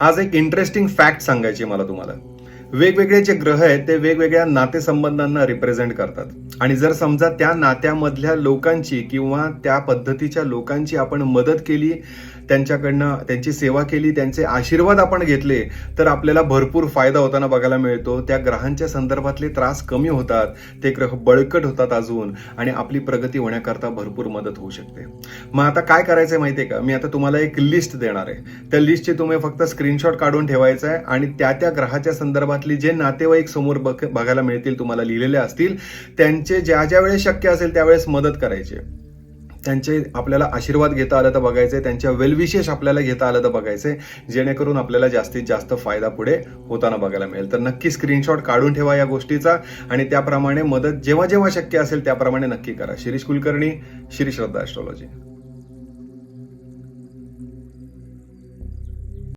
आज एक interesting fact सांगायची मला तुम्हाला. वेगवेगळे जे ग्रह आहेत ते वेगवेगळ्या नातेसंबंधांना रिप्रेझेंट करतात. आणि जर समजा त्या नात्यामधल्या लोकांची किंवा त्या पद्धतीच्या लोकांची आपण मदत केली त्यांच्याकडनं त्यांची सेवा केली त्यांचे आशीर्वाद आपण घेतले तर आपल्याला भरपूर फायदा होताना बघायला मिळतो. त्या ग्रहांच्या संदर्भातले त्रास कमी होतात. ते ग्रह बळकट होतात अजून आणि आपली प्रगती होण्याकरता भरपूर मदत होऊ शकते. मग आता काय करायचंय माहितीये का? मी आता तुम्हाला एक लिस्ट देणार आहे. त्या लिस्टची तुम्ही फक्त स्क्रीनशॉट काढून ठेवायचं आहे आणि त्या त्या ग्रहाच्या संदर्भात संदर्भातले जे नातेवाईक समोर बघ- बघायला मिळतील तुम्हाला लिहिलेले असतील त्यांचे ज्या ज्या वेळेस शक्य असेल त्यावेळेस मदत करायची. त्यांचे आपल्याला आशीर्वाद घेता आलं तर बघायचे त्यांच्या वेलविशेष आपल्याला घेता आलं तर बघायचे जेणेकरून आपल्याला जास्तीत जास्त फायदा पुढे होताना बघायला मिळेल. तर नक्की स्क्रीनशॉट काढून ठेवा या गोष्टीचा आणि त्याप्रमाणे मदत जेव्हा जेव्हा शक्य असेल त्याप्रमाणे नक्की करा. शिरीष कुलकर्णी श्री श्रद्धा ॲस्ट्रॉलॉजी